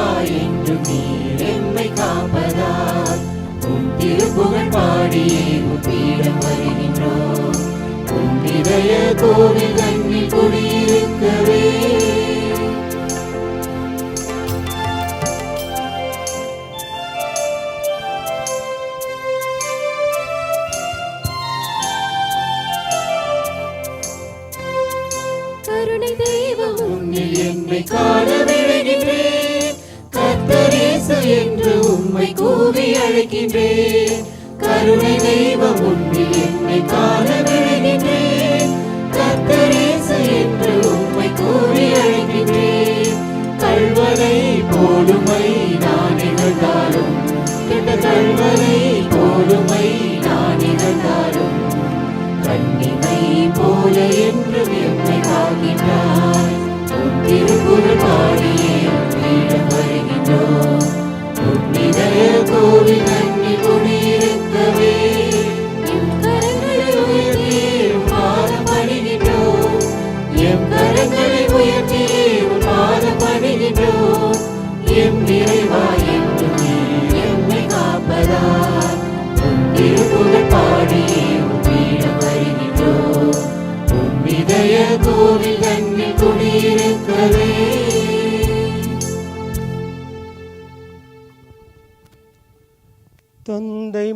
நிறைவாய் என்று நீர் எம்மை காப்பதால் உம் திருப்புகழ் பாடியே உம் வருகின்றோம். இதய கோவில் தன்னில் குடியிருக்கவே. கருணை தெய்வம் உன்னில் என்னை காணவே. அழைக்கின்றேன் கருணை தெய்வம் உண்மை என்னை காண விழுகின்றேன் கத்தரேசு என்று உண்மை கூறி அழைக்கின்றேன் கல்வனை போடுமை நான் இழந்தாலும் கெட்ட கல்வனை போடுமை நான் இழந்தாலும் கண்ணிமை போல என்று எம்மை காக்கின்றார் திருக்குறள் தந்தை